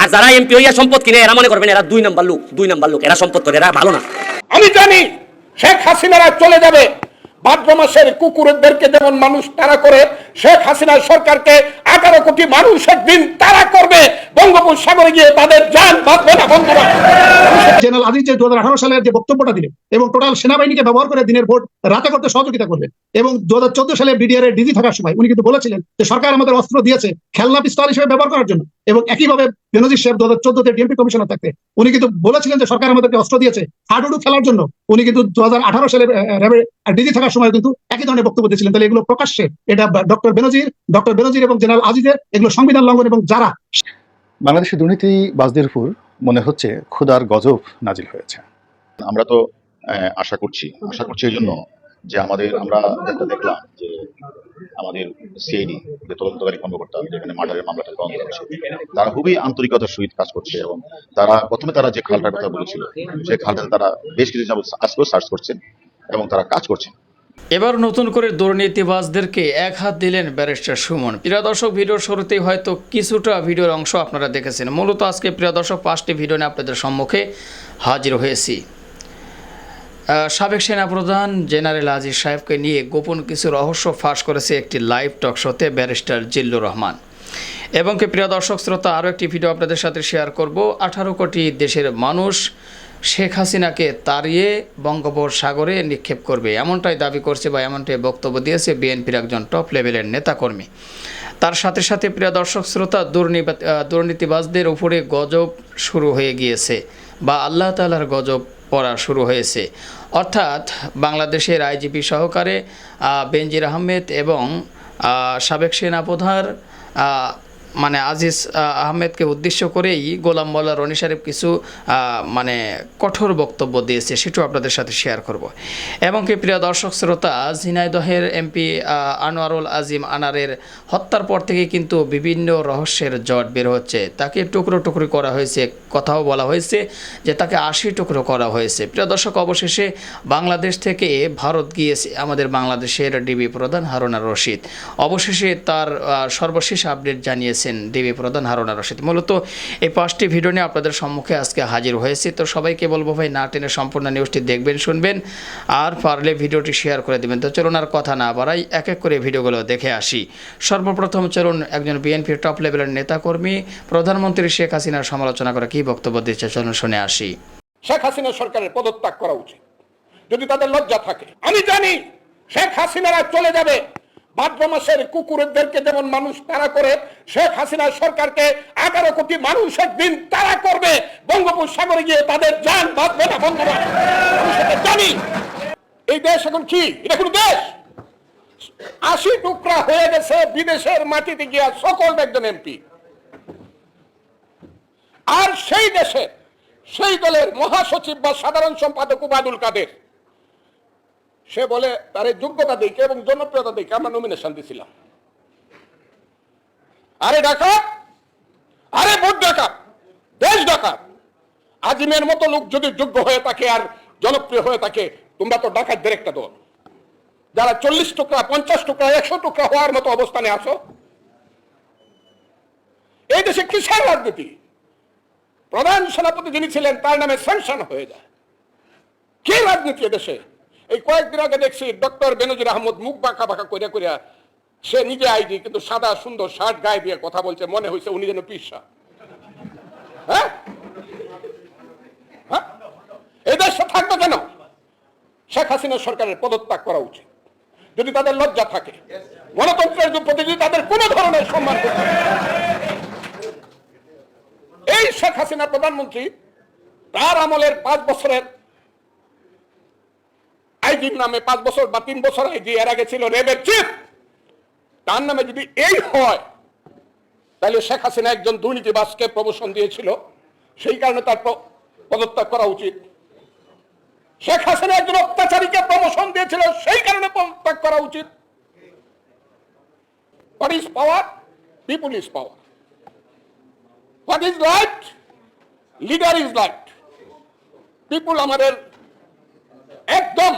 আর যারা এমপি হইয়া সম্পদ কিনে, এরা মনে করবেন এরা দুই নাম্বার লোক, দুই নাম্বার লোক, এরা সম্পদ করে, এরা ভালো না। আমি জানি শেখ হাসিনারা চলে যাবে। ভাদ্র মাসের কুকুরদেরকে যেমন মানুষ তারা করে, শেখ হাসিনা সরকারকে আঠারো কোটি মানুষ একদিন তারা করবে। বঙ্গোপসাগরে গিয়ে তাদের যান বাঁধবে না, বন্ধুরা। জেনারেল আজিজ সালের যে বক্তব্যটা দিলেন এবং টোটাল সেনাবাহিনীকে ব্যবহার করে দিনের ভোট রাতে করতে সহযোগিতা করলেন এবং দু সালে বিডিআর এর ডিজি থাকার সময় উনি কিন্তু বলেছিলেন যে সরকার আমাদের অস্ত্র দিয়েছে খেলনা পিস্তল হিসেবে ব্যবহার করার জন্য এবং একইভাবে বেনজির সাহেব দু হাজার চোদ্দতে ডিএমপি কমিশনার থাকতে উনি কিন্তু বলেছিলেন যে সরকার আমাদেরকে অস্ত্র দিয়েছে হাডুডু খেলার জন্য। উনি কিন্তু দু হাজার আঠারো সালে ডিজি থাকার সময় কিন্তু একই ধরনের বক্তব্য দিয়েছিলেন। তাহলে এগুলো প্রকাশ্যে এটা ডক্টর বেনজির ডক্টর বেনজির এবং জেনারেল আজিজের এগুলো সংবিধান লঙ্ঘন এবং যারা বাংলাদেশের দুর্নীতিবাজদের উপর মনে হচ্ছে ক্ষুধার গজব নাজিল হয়েছে। আমরা তো আশা করছি আশা করছি এই জন্য যে আমাদের আমরা যেটা দেখলাম যে আমাদের সিআইডি যে তদন্তকারী কর্মকর্তা যেখানে মার্ডারের মামলাটা তদন্ত করছে তারা খুবই আন্তরিকতার সহিত কাজ করছে এবং তারা প্রথমে তারা যে খালটার কথা বলেছিল সেই খালটাতে তারা বেশ কিছু আজকেও সার্চ করছেন এবং তারা কাজ করছেন। এবার নতুন করে দুর্নীতিবাজদেরকে এক হাত দিলেন ব্যারিস্টার সুমন। প্রিয় দর্শক ভিডিওর শুরুতেই হয়তো কিছুটা ভিডিওর অংশ আপনারা দেখেছেন। মূলত আজকে, প্রিয় দর্শক, পাঁচটি ভিডিও নিয়ে আপনাদের সম্মুখে হাজির হয়েছি। সাবেক সেনাপ্রধান জেনারেল আজিজ সাহেবকে নিয়ে গোপন কিছু রহস্য ফাঁস করেছে একটি লাইভ টক শোতে ব্যারিস্টার জিল্লুর রহমান। এবং কি, প্রিয় দর্শক, শ্রোতা, আরও একটি ভিডিও আপনাদের সাথে শেয়ার করব। আঠারো কোটি দেশের মানুষ শেখ হাসিনাকে তাড়িয়ে বঙ্গোপসাগরে নিক্ষেপ করবে। এমনটাই দাবি করছে বা এমনটাই বক্তব্য দিয়েছে বিএনপির একজন টপ লেভেলের নেতাকর্মী। তার সাথে সাথে প্রিয় দর্শক শ্রোতা দুর্নীতি দুর্নীতিবাজদের উপরে গজব শুরু হয়ে গিয়েছে বা আল্লাহ তালার গজব পড়া শুরু হয়েছে। অর্থাৎ বাংলাদেশের আইজিপি সহকারে বেনজির আহমেদ এবং সাবেক সেনাপ্রধান আহ, মানে আজিজ আহমেদকে উদ্দেশ্য করেই গোলাম মোল্লা রনি সাহেব কিছু মানে কঠোর বক্তব্য দিয়েছে, সেটাও আপনাদের সাথে শেয়ার করব। এবং কি প্রিয় দর্শক শ্রোতা ঝিনাইদহের এমপি আনোয়ারুল আজিম আনারের হত্যার পর থেকে কিন্তু বিভিন্ন রহস্যের জট বের হচ্ছে। তাকে টুকরো টুকরো করা হয়েছে, কথাও বলা হয়েছে যে তাকে আশি টুকরো করা হয়েছে। প্রিয় দর্শক, অবশেষে বাংলাদেশ থেকে ভারত গিয়েছে আমাদের বাংলাদেশের ডিবি প্রধান হারুনা রশিদ। অবশেষে তার সর্বশেষ আপডেট জানিয়েছেন ডিবি প্রধান হারুনা রশিদ। মূলত এই পাঁচটি ভিডিও নিয়ে আপনাদের সম্মুখে আজকে হাজির হয়েছে। তো সবাইকে বলব ভাই, না টেনে সম্পূর্ণ নিউজটি দেখবেন, শুনবেন, আর পারলে ভিডিওটি শেয়ার করে দেবেন। তো চলুন আর কথা না বাড়াই, এক এক করে ভিডিওগুলো দেখে আসি। সর্বপ্রথম চলুন একজন বিএনপির টপ লেভেলের নেতাকর্মী, প্রধানমন্ত্রী শেখ হাসিনার সমালোচনা করে কী বক্তব্য দিচ্ছে, চলুন শুনে আসি। শেখ হাসিনা সরকারের পদত্যাগ করা উচিত। যদি তাদের লজ্জা থাকে, আমি জানি শেখ হাসিনারা চলে যাবে। ভাদ্র মাসের কুকুরদেরকে যেমন মানুষ তারা করে, শেখ হাসিনা সরকারকে এগারো কোটি মানুষ একদিন তারা করবে। বঙ্গোপসাগরে গিয়ে তাদের যান বাঁধবে না জানি। এই দেশ এখন কি? এটা কোনো দেশ? আশি টুকরা হয়ে গেছে বিদেশের মাটিতে গিয়া সকল একজন এমপি। আর সেই দেশে সেই দলের মহাসচিব বা সাধারণ সম্পাদক উবাদুল কাদের। সে বলে, তার এই যোগ্যতা দেখে এবং জনপ্রিয়তা দেখে আমরা নমিনেশন দিছিলাম। আরে ডাকাত! আরে ভোট ডাকাত! দেশ ডাকাত! আজিমের মতো লোক যদি যোগ্য হয়ে থাকে আর জনপ্রিয় হয়ে থাকে, তোমরা তো ডাকাতদের একটা দল। যারা চল্লিশ টুকরা, পঞ্চাশ টুকরা, একশো টুকরা হওয়ার মতো অবস্থানে আসো এই দেশে কিসের রাজনীতি? প্রধান সেনাপতি যিনি ছিলেন, তার নামে স্যাংশন হয়ে যায়। কি রাজনীতি দেশে? এই কয়েকদিন আগে দেখছি ডক্টর বেনজির আহমদ মুখ বাঁকা বাঁকা করিয়া করিয়া সে নিজে আইডি, কিন্তু সাদা সুন্দর শার্ট, গায়ে দিয়ে কথা বলছে, মনে হয়েছে উনি যেন পিসা হ্যাঁ? হ্যাঁ? এই দেশটা থাকবে কেন? শেখ হাসিনা সরকারের পদত্যাগ করা উচিত। যদি তাদের লজ্জা থাকে, গণতন্ত্রের প্রতি যদি তাদের কোনো ধরনের সম্মান এই শেখ হাসিনা প্রধানমন্ত্রী, তার আমলের পাঁচ বছরের আইজির নামে পাঁচ বছর বা তিন বছর আইজি এর আগে ছিল রেবের চিফ, তার নামে যদি এই হয়, তাহলে শেখ হাসিনা একজন দুর্নীতিবাসকে প্রমোশন দিয়েছিল। সেই কারণে তার পদত্যাগ করা উচিত। শেখ হাসিনা একজন অত্যাচারীকে প্রমোশন দিয়েছিল, সেই কারণে পদত্যাগ করা উচিত। What is power people is power what is right leader is right people আমাদের একদম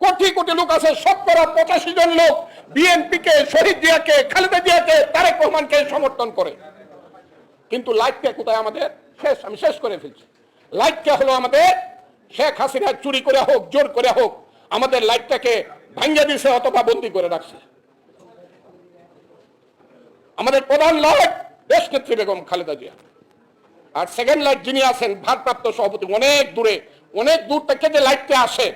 কোটি কোটি লোক আছে শতকরা পঁচাশি জন লোক বিএনপি কে শহীদ জিয়াকে, খালেদা জিয়াকে, তারেক রহমানকে সমর্থন করে। কিন্তু লাইটটা কোথায় আমাদের? শেষ, আমি শেষ করে ফেলছি। লাইটটা হলো আমাদের শেখ হাসিনা চুরি করে হোক, জোর করে হোক, আমাদের লাইটটাকে ভাঙ্গা দিছে অথবা বন্দি করে রাখছে। আমাদের প্রধান লাইট দেশ নেত্রী বেগম খালেদা জিয়া। আর সেকেন্ড লাইট যিনি আছেন, ভারপ্রাপ্ত সভাপতি, অনেক দূরে, অনেক দূর থেকে যে লাইটটা আসে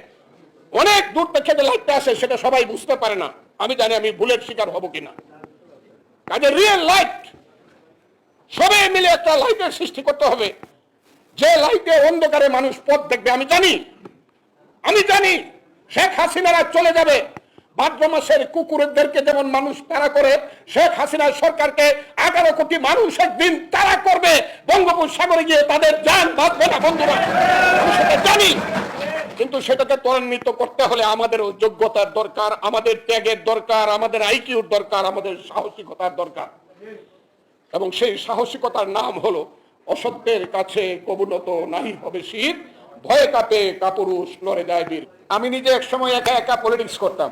অনেক দূর থেকে যে লাইটটা আসে সেটা সবাই বুঝতে পারে না। আমি জানি আমি ভুলের শিকার হব কিনা। কাজে রিয়েল লাইট সবাই মিলে একটা লাইটের সৃষ্টি করতে হবে। যে লাইটে অন্ধকারে মানুষ পথ দেখবে, আমি জানি। আমি জানি, শেখ হাসিনারা চলে যাবে। ভাদ্র মাসের কুকুরদেরকে যেমন মানুষ তারা করে, শেখ হাসিনা সরকারকে এগারো কোটি মানুষ একদিন তারা করবে। বঙ্গোপসাগরে গিয়ে তাদের যান বাঁচবে না, বন্ধুরা। আমি সেটা জানি। কিন্তু সেটাকে ত্বরান্বিত করতে হলে আমাদের যোগ্যতার দরকার, আমাদের ত্যাগের দরকার, আমাদের আইকিউর দরকার, আমাদের সাহসিকতার দরকার। এবং সেই সাহসিকতার নাম হলো, অসত্যের কাছে কবুলত নাহি হবে শীত ভয়ে কাপে কাপুরুষ লড়ে যায় বীর। আমি নিজে এক সময় একা একা পলিটিক্স করতাম।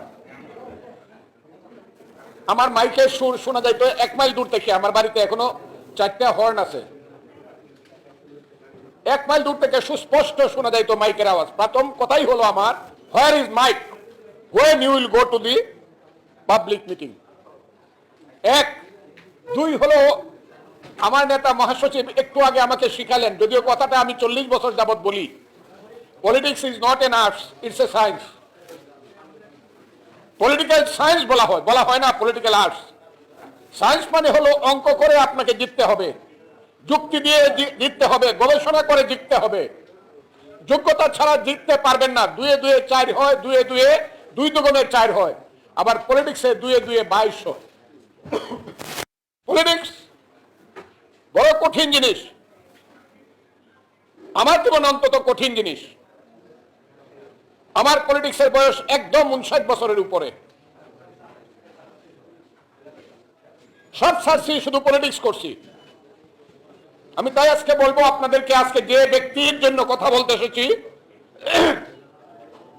আমার মাইকের সুর শোনা যাইতো, এক মাইল দূর থেকে। আমার বাড়িতে এখনও চারটা হর্ন আছে। এক মাইল দূর থেকে সুস্পষ্ট শোনা যাইতো মাইকের আওয়াজ। প্রথম কথাই হলো আমার where is mike when you will go to the public meeting এক। দুই হলো, আমার নেতা মহাসচিব একটু আগে আমাকে শিখালেন, যদিও কথাটা আমি চল্লিশ বছর যাবৎ বলি। Politics is not an arts it's a science political science বলা হয় বলা হয় না পলিটিক্যাল আর্টস সায়েন্স মানে হলো অঙ্ক করে আপনাকে জিততে হবে। যুক্তি দিয়ে জিততে হবে, গবেষণা করে জিততে হবে। যোগ্যতা ছাড়া জিততে পারবেন না। দুয়ে দুয়ে চার হয়, দুয়ে দুয়ে দুই দুগুণের চার হয়। আবার পলিটিক্সে দুয়ে দুয়ে বাইশ হয়। পলিটিক্স বড় কঠিন জিনিস। আমার জীবন অন্তত কঠিন জিনিস। আমার পলিটিক্সের বয়স একদম উনষাট বছরের উপরে। সব ছাড়ছি, শুধু পলিটিক্স করছি। আমি তাই আজকে বলব আপনাদেরকে আজকে যে ব্যক্তির জন্য কথা বলতে এসেছি,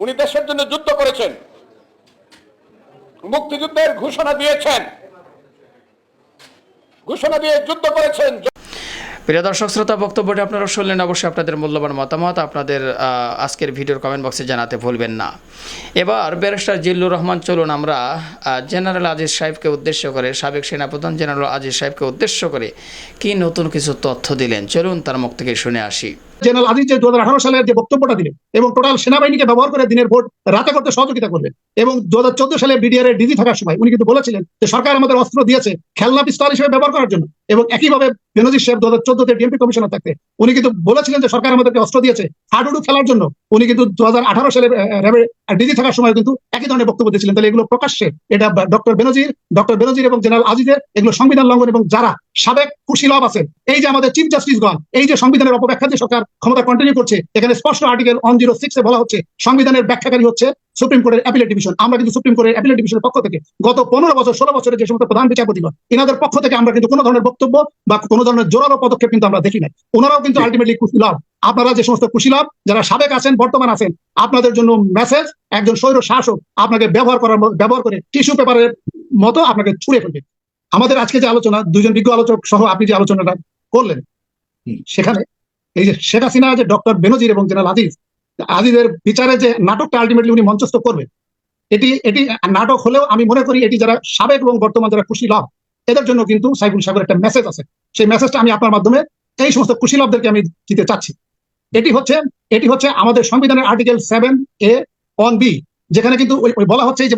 উনি দেশের জন্য যুদ্ধ করেছেন, মুক্তিযুদ্ধের ঘোষণা দিয়েছেন, ঘোষণা দিয়ে যুদ্ধ করেছেন। প্রিয় দর্শক, শ্রোতা, বক্তব্যটি আপনারা শুনলেন। অবশ্যই আপনাদের মূল্যবান মতামত আপনাদের আজকের ভিডিওর কমেন্ট বক্সে জানাতে ভুলবেন না। এবার ব্যারিস্টার জিল্লুর রহমান, চলুন আমরা জেনারেল আজিজ সাহেবকে উদ্দেশ্য করে, সাবেক সেনাপ্রধান জেনারেল আজিজ সাহেবকে উদ্দেশ্য করে কি নতুন কিছু তথ্য দিলেন? চলুন তার মুখ থেকে শুনে আসি। জেনারেল আজিজ যে দু সালের যে বক্তব্যটা দিলেন এবং টোটাল সেনাবাহিনীকে ব্যবহার করে দিনের ভোট রাতে করতে সহযোগিতা করবেন এবং দু হাজার চোদ্দ সালে বিডিআর এর ডিজি থাকার সময় উনি কিন্তু বলেছিলেন যে সরকার আমাদের অস্ত্র দিয়েছে খেলনা পিস্তল হিসেবে ব্যবহার করার জন্য এবং একইভাবে বেনজির সাহেব দু হাজার চোদ্দতে ডিএমপি কমিশনার থাকতে উনি কিন্তু বলেছিলেন যে সরকার আমাদেরকে অস্ত্র দিয়েছে হাডুডু খেলার জন্য। উনি কিন্তু দু সালে র্যাবের ডিজি থাকার সময় কিন্তু একই ধরনের বক্তব্য দিয়েছিলেন। তাহলে এগুলো প্রকাশ্যে, এটা ডক্টর বেনজির ডক্টর বেনজির এবং জেনারেল আজিজের এগুলো সংবিধান লঙ্ঘন এবং যারা সাবেক কুশীলভ আছেন, এই যে আমাদের চিফ জাস্টিসগণ, এই যে সংবিধানের অপব্যাখ্যা যে সরকার ক্ষমতা কন্টিনিউ করছে, এখানে স্পষ্ট আর্টিকেল ওয়ান জিরো সিক্সে বলা হচ্ছে, সংবিধানের ব্যাখ্যাকারী হচ্ছে সুপ্রিম কোর্টের অ্যাপিলেট ডিভিশন। আমরা কিন্তু সুপ্রিম কোর্টের অ্যাপিলেট ডিভিশনের পক্ষ থেকে গত পনেরো বছর ষোলো বছরের যে সমস্ত প্রধান বিচারপতিগণ এনাদের পক্ষ থেকে আমরা কিন্তু কোনো ধরনের বক্তব্য বা কোনো ধরনের জোরালো পদক্ষেপ কিন্তু আমরা দেখি নাই। ওনারাও কিন্তু আলটিমেটলি কুশীলভ আপনারা যে সমস্ত কুশীলভ যারা সাবেক আছেন বর্তমান আছেন আপনাদের জন্য মেসেজ একজন স্বৈর শাসক আপনাকে ব্যবহার করার ব্যবহার করে টিস্যু পেপারের মতো আপনাকে ছুঁড়ে ফেলবে। আমাদের আজকে যে আলোচনা দুজন বিজ্ঞ আলোচক সহ আপনি যে আলোচনাটা করলেন সেখানে এই যে শেখ হাসিনা যে ডক্টর বেনজির এবং জেনারেল আজিজ আজিজের বিচারে যে নাটকটা আলটিমেটলি উনি মঞ্চস্থ করবেন, এটি এটি নাটক হলেও আমি মনে করি এটি যারা সাবেক এবং বর্তমান যারা খুশি লাভ, এদের জন্য কিন্তু সাইফুল সাহেবের একটা মেসেজ আছে। সেই মেসেজটা আমি আপনার মাধ্যমে এই সমস্ত খুশি লাভদেরকে আমি দিতে চাচ্ছি। এটি হচ্ছে এটি হচ্ছে আমাদের সংবিধানের article seven A one B যেখানে কিন্তু বলা হচ্ছে যে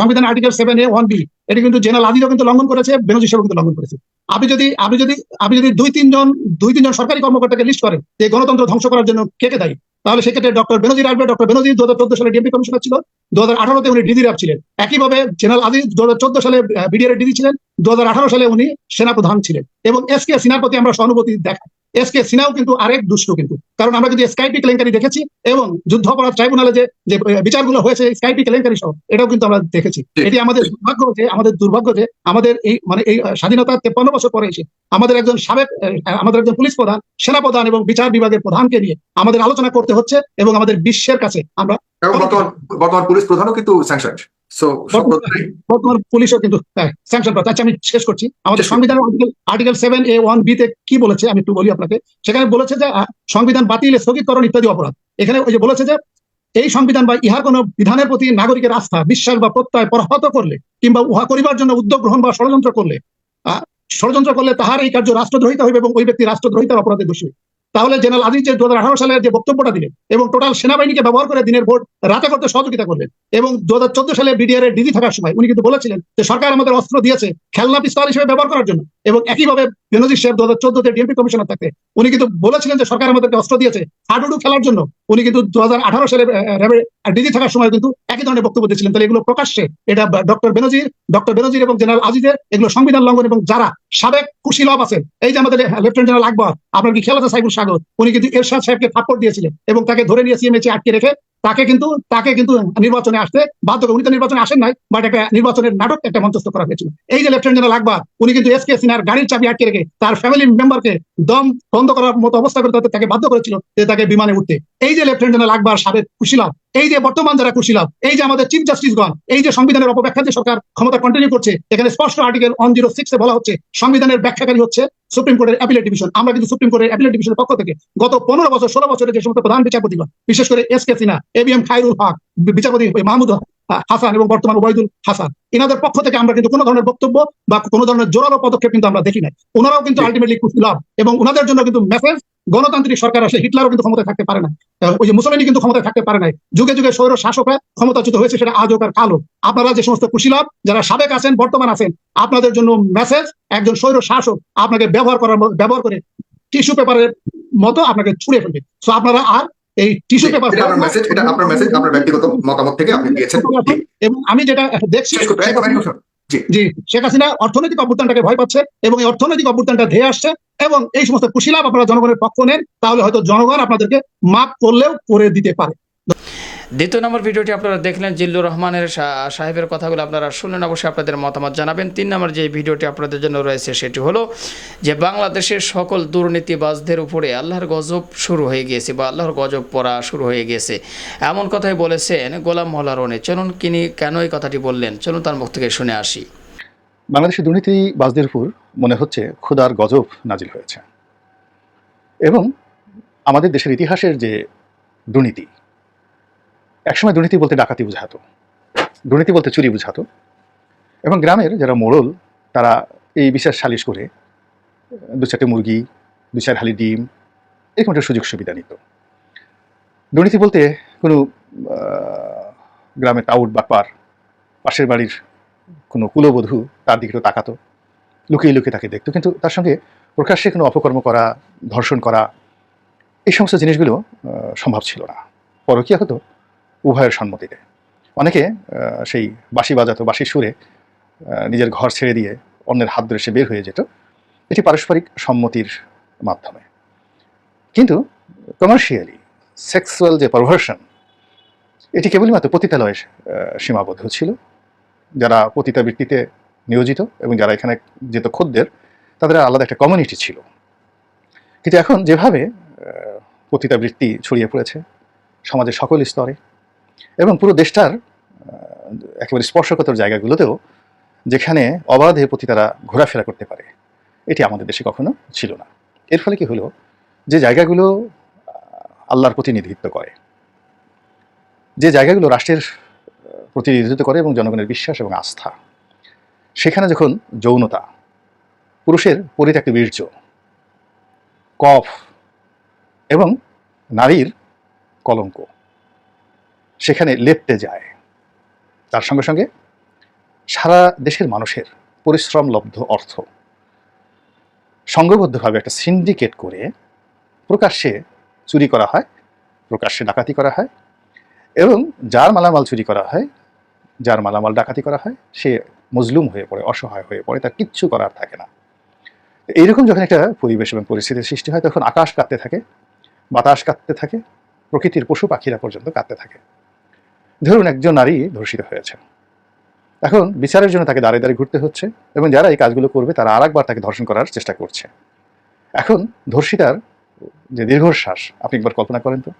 সংবিধানের article seven A one B এটি কিন্তু জেনারেল আজিজও কিন্তু লঙ্ঘন করেছে, বেনজির সাহেব কিন্তু লঙ্ঘন করেছে। আপনি যদি আপনি যদি আপনি যদি দুই তিনজন দুই তিনজন সরকারি কর্মকর্তাকে লিস্ট করেন, যে গণতন্ত্র ধ্বংস করার জন্য কে কে দায়ী? তাহলে সেক্ষেত্রে ডক্টর বেনজির আসবে, ডক্টর বেনজির দু হাজার চোদ্দ সালে ডিএমপি কমিশনার ছিল দু হাজার আঠারোতে উনি ডিজি র্যাব ছিলেন। একইভাবে জেনারেল আজিজ দু হাজার চোদ্দ সালে বিডিআর ডিজি ছিলেন দু হাজার আঠারো সালে উনি সেনাপ্রধান ছিলেন। এবং এস কে সিনার প্রতি আমরা সহানুভূতি দেখাই। এস কে সিনহাও কিন্তু আরেক দুষ্ট কিন্তু। কারণ আমরা কিন্তু স্কাইপি কেলেঙ্কারি দেখেছি এবং যুদ্ধ অপরাধ ট্রাইব্যুনালে যে যে বিচারগুলো হয়েছে স্কাইপি কেলেঙ্কারি সহ এটাও কিন্তু আমরা দেখেছি। এটি আমাদের দুর্ভাগ্য যে আমাদের দুর্ভাগ্য যে আমাদের এই মানে এই আহ, স্বাধীনতা তেপ্পান্ন বছর পরে এসে আমাদের একজন সাবেক আমাদের একজন পুলিশ প্রধান সেনা প্রধান এবং বিচার বিভাগের প্রধানকে নিয়ে আমাদের আলোচনা করতে হচ্ছে এবং আমাদের বিশ্বের কাছে আমরা বর্তমান পুলিশ প্রধানও কিন্তু স্যাংশন। বর্তমান পুলিশও কিন্তু স্যাংশন প্রাপ্ত। আচ্ছা আমি শেষ করছি। আমাদের সংবিধানের article seven A one B তে কি বলেছে? আমি একটু বলি আপনাকে। সেখানে বলেছে যে সংবিধান বাতিল স্থগিতকরণ ইত্যাদি অপরাধ। এখানে ওই যে বলেছে যে এই সংবিধান বা ইহার কোন বিধানের প্রতি নাগরিকের আস্থা বিশ্বাস বা প্রত্যয় পরহত করলে কিংবা উহা করিবার জন্য উদ্যোগ গ্রহণ বা ষড়যন্ত্র করলে ষড়যন্ত্র করলে তাহার এই কার্য রাষ্ট্রদ্রোহিতা হইবে এবং ওই ব্যক্তি রাষ্ট্রদ্রোহিতার অপরাধে দোষী। তাহলে জেনারেল আজিজ যে দু সালের যে বক্তব্যটা দিলেন এবং টোটাল সেনাবাহিনীকে ব্যবহার করে দিনের ভোট রাতে করতে সহযোগিতা করলেন এবং দু হাজার চোদ্দ সালে বিডিআর ডিজি থাকার সময় উনি কিন্তু বলেছিলেন যে সরকার আমাদের অস্ত্র দিয়েছে খেলনা পিস্তল হিসেবে ব্যবহার করার জন্য এবং একইভাবে বেনজির সাহেব দু হাজার চোদ্দতে ডিএমপি কমিশনার থাকতে উনি কিন্তু বলেছিলেন যে সরকার আমাদেরকে অস্ত্র দিয়েছে হাডুডু খেলার জন্য উনি কিন্তু দু হাজার আঠারো সালে ডিজি থাকার সময় কিন্তু একই ধরনের বক্তব্য দিয়েছিলেন। তাহলে এগুলো প্রকাশ্যে এটা ডক্টর বেনজির ডক্টর বেনজির এবং জেনারেল আজিজের এগুলো সংবিধান লঙ্ঘন এবং যারা সাবেক কুশীলভ আছেন এই যে আমাদের লেফটেন্যান্ট জেনারেল আকবর, আপনার কি খেয়াল আছে সাইবুল সাগর? উনি কিন্তু এরশাদ সাহেবকে থাপ্পড় দিয়েছিলেন এবং তাকে ধরে নিয়ে সিএমএচে আটকে রেখে তাকে কিন্তু তাকে কিন্তু নির্বাচনে আসতে বাধ্য উনি তো নির্বাচনে আসেন নাই বাট একটা নির্বাচনের নাটক একটা মঞ্চস্থ করা হয়েছিল। এই যে লেফটেন্যান্ট জেনারেল আকবর, উনি কিন্তু এস কে সিনহার গাড়ির চাবি আটকে রেখে তার ফ্যামিলি মেম্বারকে দম বন্ধ করার মতো অবস্থা করে তাকে বাধ্য করেছিল যে তাকে বিমানে উঠতে। এই যে লেফটেন্যান্ট জেনারেল আকবর, সাবেক কুশীলভ এই যে বর্তমান যারা কুশীলভ এই যে আমাদের চিফ জাস্টিসগণ এই যে সংবিধানের অপব্যাখ্যা যে সরকার ক্ষমতা কন্টিনিউ করছে এখানে স্পষ্ট আর্টিকেল ওয়ান জিরো সিক্স বলা হচ্ছে সংবিধানের ব্যাখ্যাকারী হচ্ছে সুপ্রিম কোর্টের অ্যাপিলেট ডিভিশন আমরা কিন্তু সুপ্রিম কোর্টের অ্যাপিলেট ডিভিশনের পক্ষ থেকে গত পনেরো বছর ষোলো বছরের যে সমস্ত প্রধান বিচারপতিগণ বিশেষ করে S K Sinha A B M Khairul Haque বিচারপতি মাহমুদ হাসান এবং বর্তমান ওবায়দুল হাসান এনাদের পক্ষ থেকে আমরা কিন্তু কোনো ধরনের বক্তব্য বা কোনো ধরনের জোরালো পদক্ষেপ কিন্তু আমরা দেখি নাই। ওনারাও কিন্তু আলটিমেটলি কুশীলভ এবং ওনাদের জন্য কিন্তু মেসেজ গণতান্ত্রিক সরকার আসলে হিটলারও কিন্তু ক্ষমতায় থাকতে পারে না ওই যে মুসলিনী কিন্তু ক্ষমতায় থাকতে পারে নাই। যুগে যুগে স্বৈর শাসকরা ক্ষমতাচ্যুত হয়েছে সেটা আজ হোক আর কালো। আপনারা যে সমস্ত কুশীলভ যারা সাবেক আছেন বর্তমান আছেন আপনাদের জন্য মেসেজ একজন স্বৈর শাসক আপনাকে ব্যবহার করার ব্যবহার করে টিস্যু পেপারের মতো আপনাকে ছুঁড়ে ফেলবে। সো আপনারা আর এই টিস্যু পেপার মেসেজ এটা আপনার মেসেজ আপনার ব্যক্তিগত মতামত থেকে আপনি দিয়েছেন। এবং আমি যেটা দেখছি জি। শেখ হাসিনা অর্থনৈতিক অভ্যুত্থানটাকে ভয় পাচ্ছে এবং এই অর্থনৈতিক অভ্যুত্থানটা ধেয়ে আসছে এবং এই সমস্ত কুশীলাভ আপনারা জনগণের পক্ষ নেন, তাহলে হয়তো জনগণ আপনাদেরকে মাফ করলেও করে দিতে পারে। দ্বিতীয় নম্বর ভিডিওটি আপনারা দেখলেন জিল্লুর রহমানের সাহেবের কথাগুলো আপনারা শুনলেন, অবশ্যই আপনাদের মতামত জানাবেন। তিন নম্বর যে ভিডিওটি আপনাদের জন্য রয়েছে সেটি হলো যে বাংলাদেশের সকল দুর্নীতিবাজদের উপরে আল্লাহর গজব শুরু হয়ে গিয়েছে বা আল্লাহর গজব পড়া শুরু হয়ে গিয়েছে। এমন কথাই বলেছেন গোলাম মোল্লা রনে। চলুন তিনি কেন এই কথাটি বললেন? চলুন তার মুখ থেকে শুনে আসি। বাংলাদেশের দুর্নীতিবাজদের উপর মনে হচ্ছে ক্ষুধার গজব নাজিল হয়েছে। এবং আমাদের দেশের ইতিহাসের যে দুর্নীতি একসময় দুর্নীতি বলতে ডাকাতি বুঝাতো। দুর্নীতি বলতে চুরি বুঝাতো। এবং গ্রামের যারা মোড়ল, তারা এই বিশেষ সালিশ করে, দু চারটে মুরগি, দু চার হালি ডিম, এরকম একটা সুযোগ সুবিধা নিত। দুর্নীতি বলতে কোনো গ্রামের টাউট বাপার পাশের বাড়ির কোনো কুলবধূ তার দিকে তাকাতো, লুকিয়ে লুকিয়ে তাকে দেখতো। কিন্তু তার সঙ্গে প্রকাশ্যে কোনো অপকর্ম করা, ধর্ষণ করা, এই সমস্ত জিনিসগুলো সম্ভব ছিল না। পরকীয়া হতো উভয়ের সম্মতিতে। অনেকে সেই বাঁশি বাজাতো বাঁশির সুরে নিজের ঘর ছেড়ে দিয়ে অন্যের হাত ধরে সে বের হয়ে যেত এটি পারস্পরিক সম্মতির মাধ্যমে। কিন্তু কমার্শিয়ালি সেক্সুয়াল যে পারভার্সন এটি কেবলমাত্র পতিতালয়ে আহ, সীমাবদ্ধ ছিল। যারা পতিতাবৃত্তিতে নিয়োজিত এবং যারা এখানে যেত খদ্দের তাদের আলাদা একটা কমিউনিটি ছিল। কিন্তু এখন যেভাবে পতিতাবৃত্তি ছড়িয়ে পড়েছে সমাজের সকল স্তরে এবং পুরো দেশটার একেবারে স্পর্শকাতর জায়গাগুলোতেও যেখানে অবাধে পতিতারা ঘোরাফেরা করতে পারে, এটি আমাদের দেশে কখনো ছিল না। এর ফলে কি হলো? যে জায়গাগুলো আল্লাহর প্রতিনিধিত্ব করে, যে জায়গাগুলো রাষ্ট্রের প্রতিনিধিত্ব করে এবং জনগণের বিশ্বাস এবং আস্থা, সেখানে যখন যৌনতা, পুরুষের পরিত্যক্ত বীর্য, কফ এবং নারীর কলঙ্ক সেখানে লেপটে যায়। তার সঙ্গে সঙ্গে সারা দেশের মানুষের পরিশ্রমলব্ধ অর্থ। সংঘবদ্ধভাবে একটা সিন্ডিকেট করে প্রকাশ্যে চুরি করা হয়, প্রকাশ্যে ডাকাতি করা হয় এবং যার মালামাল চুরি করা হয়, যার মালামাল ডাকাতি করা হয়, সে মজলুম হয়ে পড়ে, অসহায় হয়ে পড়ে, তার কিচ্ছু করার থাকে না। এইরকম যখন একটা পরিবেশ এবং পরিস্থিতির সৃষ্টি হয়, তখন আকাশ কাঁদতে থাকে, বাতাস কাঁদতে থাকে, প্রকৃতির পশু পাখিরা পর্যন্ত কাঁদতে থাকে। ধরুন একজন নারী ধর্ষিত হয়েছে। এখন বিচারের জন্য তাকে দাঁড়িয়ে দাঁড়িয়ে ঘুরতে হচ্ছে এবং যারা এই কাজগুলো করবে তারা আরেকবার তাকে ধর্ষণ করার চেষ্টা করছে। এখন ধর্ষিতার যে দীর্ঘশ্বাস, আপনি একবার কল্পনা করেন তো?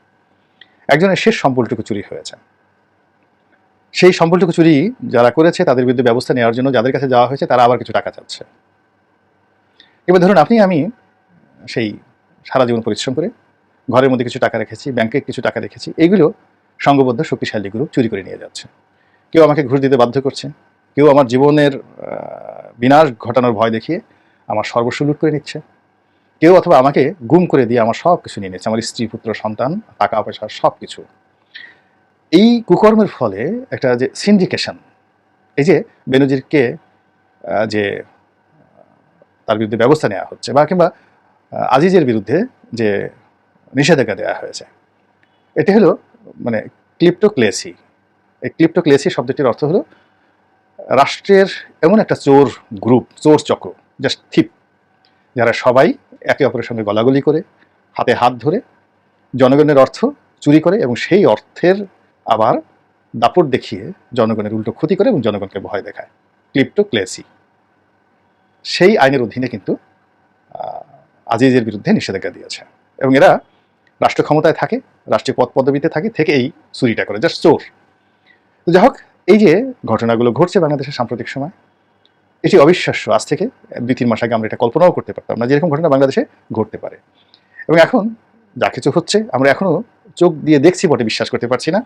একজনের শেষ সম্বলটুকু চুরি হয়েছে। সেই সম্পদটুকু চুরি যারা করেছে তাদের বিরুদ্ধে ব্যবস্থা নেওয়ার জন্য যাদের কাছে যাওয়া হয়েছে তারা আবার কিছু টাকা চাচ্ছে। এবার ধরুন আপনি, আমি সেই সারা জীবন পরিশ্রম করে ঘরের মধ্যে কিছু টাকা রেখেছি, ব্যাংকে কিছু টাকা রেখেছি, এগুলো সংঘবদ্ধ শক্তিশালী গ্রুপ চুরি করে নিয়ে যাচ্ছে। কেউ আমাকে ঘুষ দিতে বাধ্য করছে। কেউ আমার জীবনের বিনাশ ঘটানোর ভয় দেখিয়ে আমার সর্বস্ব লুট করে নিচ্ছে। কেউ অথবা আমাকে গুম করে দিয়ে আমার সব কিছু নিয়ে নিচ্ছে আমার স্ত্রী, পুত্র, সন্তান, টাকা, পয়সা সব কিছু এই কুকর্মের ফলে একটা যে সিন্ডিকেশন এই যে বেনজিরকে যে তার বিরুদ্ধে ব্যবস্থা নেওয়া হচ্ছে বা কিংবা আজিজের বিরুদ্ধে যে নিষেধাজ্ঞা দেওয়া হয়েছে, এটি হলো মানে ক্লিপ্টোক্লেসি। এই ক্লিপ্টোক্লেসি শব্দটির অর্থ হলো রাষ্ট্রের এমন একটা চোর গ্রুপ, চোর চক্র জাস্ট থিপ যারা সবাই একে অপরের সঙ্গে গলাগলি করে, হাতে হাত ধরে, জনগণের অর্থ চুরি করে এবং সেই অর্থের আবার দাপট দেখিয়ে জনগণের উল্টো ক্ষতি করে এবং জনগণকে ভয় দেখায়। ক্লিপ্টোক্লেসি। সেই আইনের অধীনে কিন্তু আজিজের বিরুদ্ধে নিষেধাজ্ঞা দিয়েছে। এবং এরা রাষ্ট্র ক্ষমতায় থাকে, রাষ্ট্রীয় পদ পদবিতে থাকে, থেকে এই চুরিটা করে জাস্ট চোর। তো যাই হোক, এই যে ঘটনাগুলো ঘটছে বাংলাদেশের সাম্প্রতিক সময়, এটি অবিশ্বাস্য। আজ থেকে দুই, তিন মাস আগে আমরা এটা কল্পনাও করতে পারতাম না যেরকম ঘটনা বাংলাদেশে ঘটতে পারে। এবং এখন যা কিছু হচ্ছে, আমরা এখনও চোখ দিয়ে দেখছি বটে, বিশ্বাস করতে পারছি না।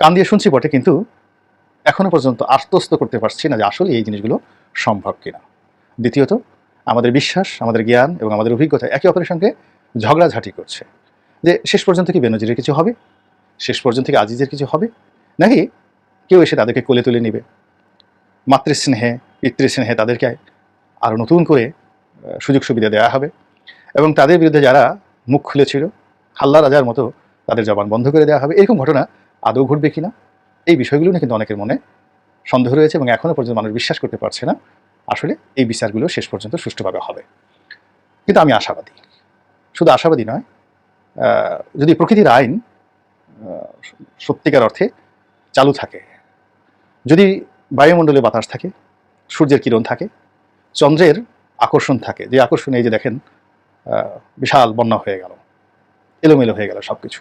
কান দিয়ে শুনছি বটে, কিন্তু এখনও পর্যন্ত আশ্বস্ত করতে পারছি না যে আসলে এই জিনিসগুলো সম্ভব কিনা। দ্বিতীয়ত আমাদের বিশ্বাস, আমাদের জ্ঞান এবং আমাদের অভিজ্ঞতা একে অপরের সঙ্গে ঝগড়াঝাটি করছে। যে শেষ পর্যন্ত কি বেনজিরের কিছু হবে? শেষ পর্যন্ত কি আজিজের কিছু হবে? নাকি কেউ এসে তাদেরকে কোলে তুলে নেবে? মাতৃস্নেহে, পিতৃস্নেহে তাদেরকে আরও নতুন করে সুযোগ সুবিধা দেওয়া হবে। এবং তাদের বিরুদ্ধে যারা মুখ খুলেছিল হাল্লা রাজার মতো তাদের জবান বন্ধ করে দেওয়া হবে। এরকম ঘটনা আদৌ ঘটবে কিনা? এই বিষয়গুলো নিয়ে কিন্তু অনেকের মনে সন্দেহ রয়েছে এবং এখনও পর্যন্ত মানুষ বিশ্বাস করতে পারছে না। আসলে এই বিচারগুলো শেষ পর্যন্ত সুষ্ঠুভাবে হবে। কিন্তু আমি আশাবাদী। শুধু আশাবাদী নয় যদি প্রকৃতির আইন সত্যিকার অর্থে চালু থাকে, যদি বায়ুমণ্ডলে বাতাস থাকে, সূর্যের কিরণ থাকে, চন্দ্রের আকর্ষণ থাকে, যে আকর্ষণ এই যে দেখেন বিশাল বন্যা হয়ে গেল, এলোমেলো হয়ে গেল সব কিছু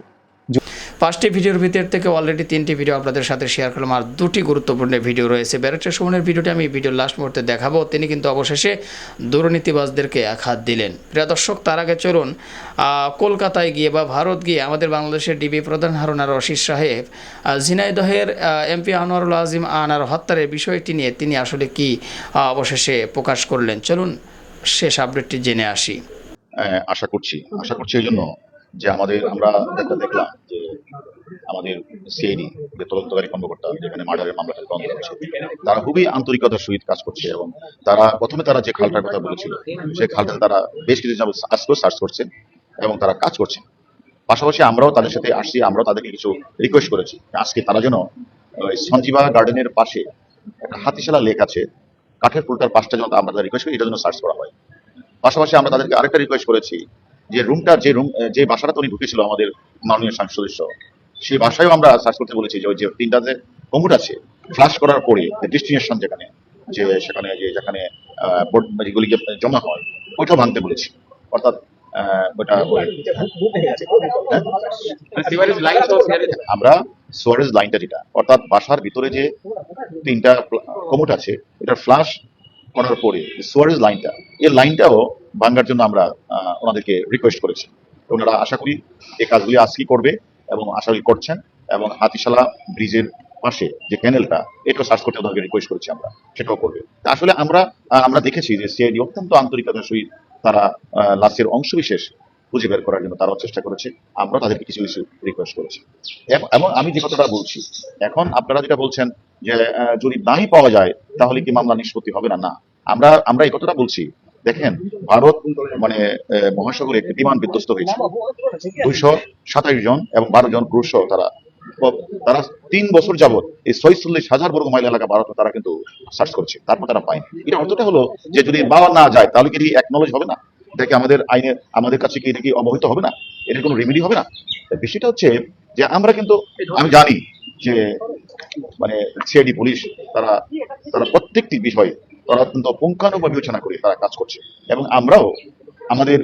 পাঁচটি ভিডিওর ভিতর থেকে অলরেডি তিনটি ভিডিও আপনাদের সাথে শেয়ার করলাম, আর দুটি গুরুত্বপূর্ণ ভিডিও রয়েছে। ব্যারেক্টর সুমনের ভিডিওটি আমি ভিডিওর লাস্ট মুহূর্তে দেখাবো। তিনি কিন্তু অবশেষে দুর্নীতিবাজদেরকে হাত দিলেন। প্রিয় দর্শক, তার আগে চলুন কলকাতায় গিয়ে বা ভারত গিয়ে আমাদের বাংলাদেশের ডিবি প্রধান হারুনা রশিদ সাহেব ঝিনাইদহের এমপি আনোয়ারুল আজিম আনার হত্যার এই বিষয়টি নিয়ে তিনি আসলে কি অবশেষে প্রকাশ করলেন? চলুন, শেষ আপডেটটি জেনে আসি। আশা করছি আশা করছি এই জন্য যে আমাদের আমরা একটা দেখলাম যে আমাদের সিআইডি যে তদন্তকারী কর্মকর্তা, যেখানে মার্ডারের মামলাটা তদন্ত হচ্ছে তারা খুবই আন্তরিকতার সহিত কাজ করছে এবং তারা প্রথমে তারা যে খালটার কথা বলেছিল সেই খালটাতে তারা বেশ কিছু আজকেও সার্চ করছে এবং তারা কাজ করছে। পাশাপাশি আমরাও তাদের সাথে আসছি, আমরাও তাদেরকে কিছু রিকোয়েস্ট করেছি আজকে তারা যেন সঞ্জীবা গার্ডেনের পাশে একটা হাতিশালা লেক আছে, কাঠের পুলটার পাশটা যেন আমরা রিকোয়েস্ট করি, এটার জন্য সার্চ করা হয়। পাশাপাশি আমরা তাদেরকে আরেকটা রিকোয়েস্ট করেছি যে রুমটা যে রুম যে বাসাটা উনি ঢুকেছিল আমাদের মাননীয় সংসদ সদস্য সেই বাসায়ও আমরা সার্চ করতে বলেছি যে ওই যে তিনটা যে কমুট আছে। ফ্লাশ করার পরে ডেস্টিনেশন যেখানে যে সেখানে যে যেখানে আহ, যেগুলি জমা হয় ওইটা ভাঙতে বলেছি। অর্থাৎ ওই- আমরা সোয়ারেজ লাইনটা যেটা অর্থাৎ বাসার ভিতরে যে তিনটা কমোট আছে এটা ফ্লাশ করার পরে সোয়ারেজ লাইনটা, এই লাইনটাও ভাঙ্গার জন্য আমরা ওনাদেরকে রিকোয়েস্ট করেছি। ওনারা আশা করি এই কাজগুলি আজকেই করবে এবং আশা করি করছেন এবং হাতিশালা ব্রিজের পাশে যে ক্যানেলটা এটাও সার্চ করতে ওদেরকে রিকোয়েস্ট করেছি আমরা, সেটাও করবে। আসলে আমরা আমরা দেখেছি যে সিআইডি অত্যন্ত আন্তরিকতার সহিত তারা লাশের অংশবিশেষ খুঁজে বের করার জন্য তারাও চেষ্টা করেছে। আমরা তাদেরকে কিছু কিছু রিকোয়েস্ট করেছি। এমন আমি যে কথাটা বলছি, এখন আপনারা যেটা বলছেন যে যদি নাই পাওয়া যায়, তাহলে কি মামলা নিষ্পত্তি হবে না? না। আমরা আমরা এই কথাটা বলছি। দেখেন, ভারত মানে মহাসাগরে একটি বিমান বিধ্বস্ত হয়েছে। দুইশো সাতাশ জন এবং বারো জন পুরুষ তারা। তারা তিন বছর যাবত এই ছয়চল্লিশ হাজার বর্গ মাইল এলাকা ভারত তারা কিন্তু সার্চ করছে। তারপর তারা পায়নি। এটা অর্থটা হলো যে, যদি পাওয়া না যায়, তাহলে কি একনলেজ হবে না? এটা কি আমাদের আইনে আমাদের কাছে কি এটা কি অবহিত হবে না? এটার কোনো রেমেডি হবে না? বিষয়টা হচ্ছে যে আমরা কিন্তু, আমি জানি যে মানে সিআইডি, পুলিশ, তারা তারা প্রত্যেকটি বিষয়ে তারা অত্যন্ত পুঙ্খানুপুঙ্খ বিবেচনা করে তারা কাজ করছে। এবং আমরাও আমাদের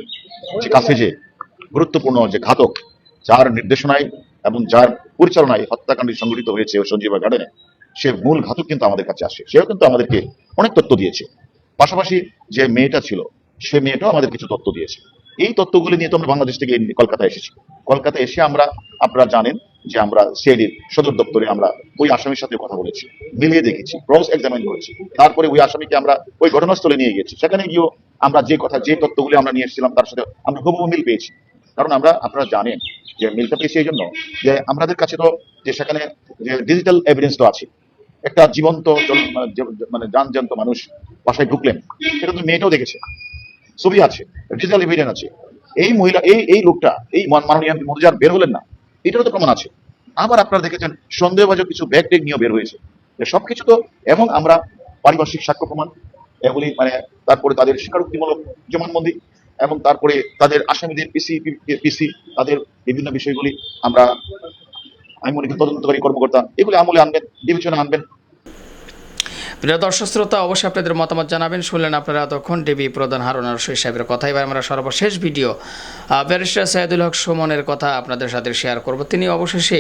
যে কাছে যে গুরুত্বপূর্ণ যে ঘাতক, যার নির্দেশনায় এবং যার পরিচালনায় হত্যাকাণ্ড সংঘটিত হয়েছে ওই সঞ্জীবা গার্ডেনে, সে মূল ঘাতক কিন্তু আমাদের কাছে আসে সেও কিন্তু আমাদেরকে অনেক তথ্য দিয়েছে। পাশাপাশি যে মেয়েটা ছিল সে মেয়েটাও আমাদের কিছু তথ্য দিয়েছে। এই তথ্যগুলি নিয়ে তো আমরা বাংলাদেশ থেকে কলকাতা এসেছি। কলকাতা এসে আমরা, আপনারা জানেন যে আমরা সিআইডির সদর দপ্তরে আমরা ওই আসামির সাথে কথা বলেছি, মিলিয়ে দেখেছি, ক্রস এক্সামিন করেছি। তারপরে ওই আসামিকে আমরা ওই ঘটনাস্থলে নিয়ে গেছি সেখানে গিয়েও আমরা যে কথা, যে তথ্যগুলি আমরা নিয়ে এসেছিলাম, তার সাথে আমরা হুবহু মিল পেয়েছি। কারণ আমরা, আপনারা জানেন যে মিলটা পেয়েছি এই জন্য যে আমাদের কাছে তো যে সেখানে যে ডিজিটাল এভিডেন্স তো আছে। একটা জীবন্ত মানে মানে যানজন্ত মানুষ বাসায় ঢুকলেন, সেটা তো মেয়েটাও দেখেছে। ছবি আছে ডিজিটাল এভিডেন্স আছে। এই মহিলা, এই এই লোকটা, এই মান- মাননীয় মরুজার বের হলেন না, এটারও তো প্রমাণ আছে। আবার আপনারা দেখেছেন সন্দেহভাজন কিছু ব্যাগ টেক নিয়েও বের হয়েছে। সবকিছু তো এবং আমরা পারিপার্শ্বিক সাক্ষ্য প্রমাণ, এগুলি মানে তারপরে তাদের স্বীকারোক্তিমূলক জবানবন্দি এবং তারপরে তাদের আসামিদের পিসি পিসি তাদের বিভিন্ন বিষয়গুলি আমরা, আমি মনে করি তদন্তকারী কর্মকর্তা, এগুলি আমলে আনবেন বিবেচনা আনবেন। প্রিয় দর্শক শ্রোতা, অবশ্যই আপনাদের মতামত জানাবেন। শুনলেন আপনারা এতক্ষণ ডিবি প্রধান হারুন আর রশিদ সাহেবের কথা এবার আমরা সর্বশেষ ভিডিও ব্যারিস্টার সাইদুল হক সুমনের কথা আপনাদের সাথে শেয়ার করব। তিনি অবশেষে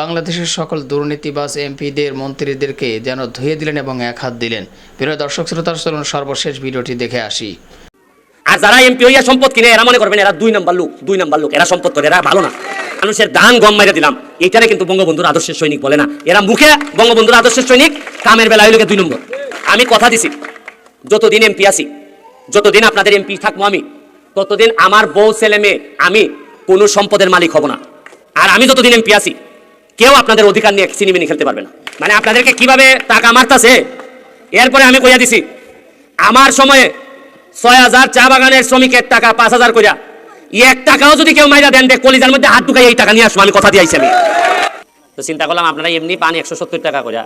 বাংলাদেশের সকল দুর্নীতিবাজ এমপিদের, মন্ত্রীদেরকে যেন ধুয়ে দিলেন এবং এক হাত দিলেন। প্রিয় দর্শক শ্রোতা, চলুন সর্বশেষ ভিডিওটি দেখে আসি। আর যারা এমপি হইয়া সম্পদ কিনে, এরা মনে করবেন এরা দুই নাম্বার লোক, দুই নাম্বার লোক। এরা সম্পদ করে, এরা ভালো না। মানুষের দান গম মেরে দিলাম। এইটারে কিন্তু বঙ্গবন্ধুর আদর্শের সৈনিক বলে না। এরা মুখে বঙ্গবন্ধুর আদর্শের সৈনিক, কামের বেলা হইলে দুই নম্বর। আমি কথা দিছি, যতদিন এমপি আছি, যতদিন আপনাদের এমপি থাকব আমি, ততদিন আমার বউ, ছেলে, মেয়ে, আমি কোনো সম্পদের মালিক হব না। আর আমি যতদিন এমপি আছি, কেউ আপনাদের অধিকার নিয়ে চিনি সিনেমিনি খেলতে পারবে না। মানে আপনাদেরকে কীভাবে টাকা মারতাছে, এরপরে আমি কইয়া দিছি, আমার সময়ে ছয় হাজার চা বাগানের শ্রমিকের টাকা পাঁচ হাজার কইরা এক টাকাও যদি কেউ মাইরা দেন দেখ কলিজার মধ্যে হাত ঢুকাই এই টাকা নিয়ে আসব আমি কথা দিয়ে আইছি আমি। তো চিন্তা করলাম আপনারা এমনি পান একশো সত্তর টাকা করে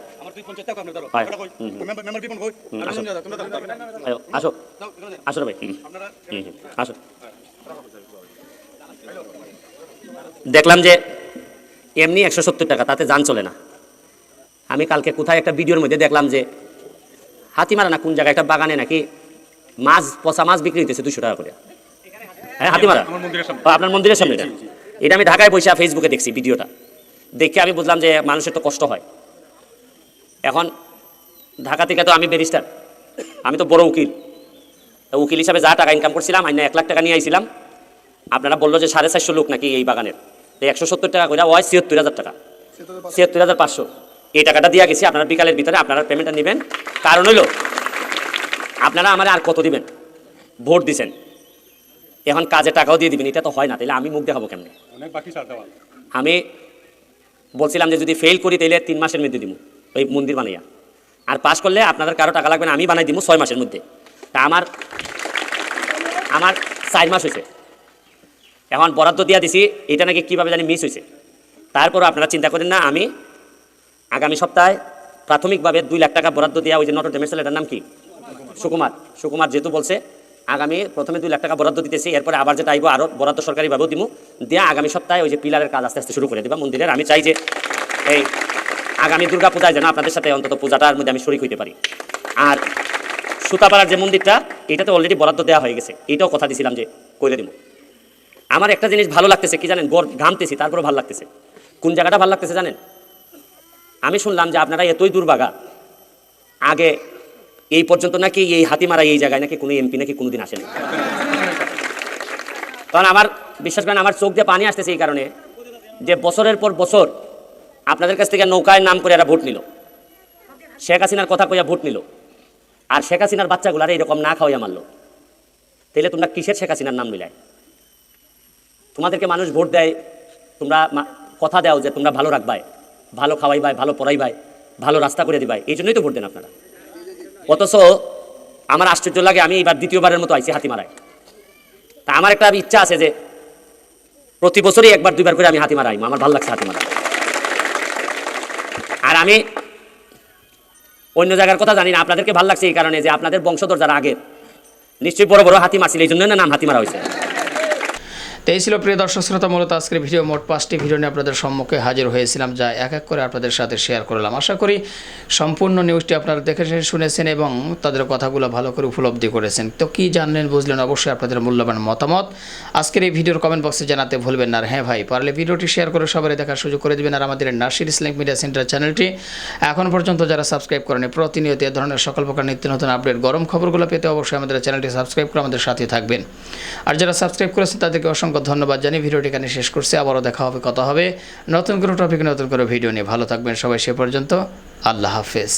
আসো। আসো ভাই। আসো। দেখলাম যে এমনি একশো সত্তর টাকা তাতে যান চলে না। আমি কালকে কোথায় একটা ভিডিওর মধ্যে দেখলাম যে হাতিমারা না কোন জায়গায় একটা বাগানে নাকি মাছ পচা মাছ বিক্রি হইতেছে দুশো টাকা করে। হ্যাঁ হাতিমারা। আপনার মন্দিরের সামনে এটা? এটা আমি ঢাকায় বসে ফেসবুকে দেখছি ভিডিওটা। দেখে আমি বুঝলাম যে মানুষের তো কষ্ট হয়। এখন ঢাকা থেকে তো আমি ব্যারিস্টার। আমি তো বড় উকিল। উকিল হিসাবে যা টাকা ইনকাম করছিলাম আমি এক লাখ টাকা নিয়ে আইছিলাম। আপনারা বলল যে সাড়ে চারশো লোক নাকি এই বাগানের। তো একশো সত্তর টাকা করে ওয়াই ছিয়াত্তর হাজার টাকা। ছিয়াত্তর হাজার পাঁচশো। এই টাকাটা দিয়ে গেছি আপনারা বিকালের ভিতরে আপনারা পেমেন্টটা নেবেন। কারণ হইল আপনারা আমার আর কত দিবেন? ভোট দিছেন। এখন কাজে টাকাও দিয়ে দিবেন এটা তো হয় না তাহলে আমি মুখ দেখাবো কেমনে? আমি বলছিলাম যে যদি ফেল করি তাহলে তিন মাসের মধ্যে দিব ওই মন্দির বানাইয়া। আর পাস করলে আপনাদের কারও টাকা লাগবে না আমি বানাই দিব ছয় মাসের মধ্যে। তা আমার আমার চার মাস হয়েছে। এখন বরাদ্দ দিয়া দিছি এটা নাকি কীভাবে জানি মিস হয়েছে। তারপরও আপনারা চিন্তা করেন না আমি আগামী সপ্তাহে প্রাথমিকভাবে দুই লাখ টাকা বরাদ্দ দেওয়া ওই যে নটর ডেমের ছেলেটার নাম কি? সুকুমার। সুকুমার যেহেতু বলছে আগামী প্রথমে দুই লাখ টাকা বরাদ্দ দিতেছি, এরপরে আবার যেটা আইব আরও বরাদ্দ সরকারিভাবেও দিব দিয়ে আগামী সপ্তাহে ওই যে পিলারের কাজ আস্তে আস্তে শুরু করে দেবা মন্দিরের। আমি চাই যে এই আগামী দুর্গা পূজায় যেন আপনাদের সাথে অন্তত পূজাটার মধ্যে আমি শরিক হইতে পারি। আর সুতাপাড়ার যে মন্দিরটা, এটাতে অলরেডি বরাদ্দ দেওয়া হয়ে গেছে। এটাও কথা দিছিলাম যে করে দিব আমার একটা জিনিস ভালো লাগতেছে, কি জানেন? গড় ঘামতেছি তারপরে ভালো লাগতেছে। কোন জায়গাটা ভালো লাগতেছে জানেন? আমি শুনলাম যে আপনারা এতই দুর্বাগা আগে এই পর্যন্ত নাকি এই হাতিমারা এই জায়গায় নাকি কোনো এমপি নাকি কোনোদিন আসেনি। কারণ আমার, বিশ্বাস করেন, আমার চোখ দিয়ে পানি আসতেছে এই কারণে যে বছরের পর বছর আপনাদের কাছ থেকে নৌকায় নাম করে এরা ভোট নিল। শেখ হাসিনার কথা কইয়া ভোট নিল। আর শেখ হাসিনার বাচ্চাগুলার এইরকম না খাওয়াইয়া মারলো। তাহলে তোমরা কিসের শেখ হাসিনার নাম মিলায় তোমাদেরকে মানুষ ভোট দেয়, তোমরা কথা দাও যে তোমরা ভালো রাখবাই, ভালো খাওয়াইবাই, ভালো পড়াইবাই, ভালো রাস্তা করে দিবাই, এই জন্যই তো ভোট দেন আপনারা। অথচ আমার আশ্চর্য লাগে, আমি এবার দ্বিতীয়বারের মতো আইসি হাতিমারায়। তা আমার একটা ইচ্ছা আছে যে প্রতি বছরই একবার, দুইবার করে আমি হাতিমারা আইম, আমার ভালো লাগছে হাতিমারা আর আমি অন্য জায়গার কথা জানি না, আপনাদেরকে ভালো লাগছে এই কারণে যে আপনাদের বংশধর যারা আগের, নিশ্চয়ই বড় বড় হাতি মারছিল এই জন্য না নাম হাতিমারা হয়েছে। তো এই ছিল প্রিয় দর্শক শ্রোতা, মূলত আজকের ভিডিও মোট পাঁচটি ভিডিও নিয়ে আপনাদের সম্মুখে হাজির হয়েছিলাম, যা এক এক করে আপনাদের সাথে শেয়ার করলাম। আশা করি সম্পূর্ণ নিউজটি আপনারা দেখেছেন, শুনেছেন এবং তাদের কথাগুলো ভালো করে উপলব্ধি করেছেন। তো কি জানলেন, বুঝলেন, অবশ্যই আপনাদের মূল্যবান মতামত। আজকের এই ভিডিওর কমেন্ট বক্সে জানাতে ভুলবেন না। আর হ্যাঁ ভাই, পারলে ভিডিওটি শেয়ার করে সবাই দেখার সুযোগ করে দেবেন। আর আমাদের নার্সির ইসলামিক মিডিয়া সেন্টার চ্যানেলটি এখন পর্যন্ত যারা সাবস্ক্রাইব করেনি, প্রতিনিয়ত এ ধরনের সকল প্রকার নিত্য নতুন আপডেট গরম খবরগুলো পেতে অবশ্যই আমাদের চ্যানেলটি সাবস্ক্রাইব করে আমাদের সাথে থাকবেন। আর যারা সাবস্ক্রাইব করেছেন, তাদেরকে অসংখ্য ধন্যবাদ জানিয়ে ভিডিওটি এখানে শেষ করছি। আবারও দেখা হবে, কথা হবে নতুন কোনো টপিক নতুন করে ভিডিও নিয়ে। ভালো থাকবেন সবাই, সে পর্যন্ত আল্লাহ হাফেজ।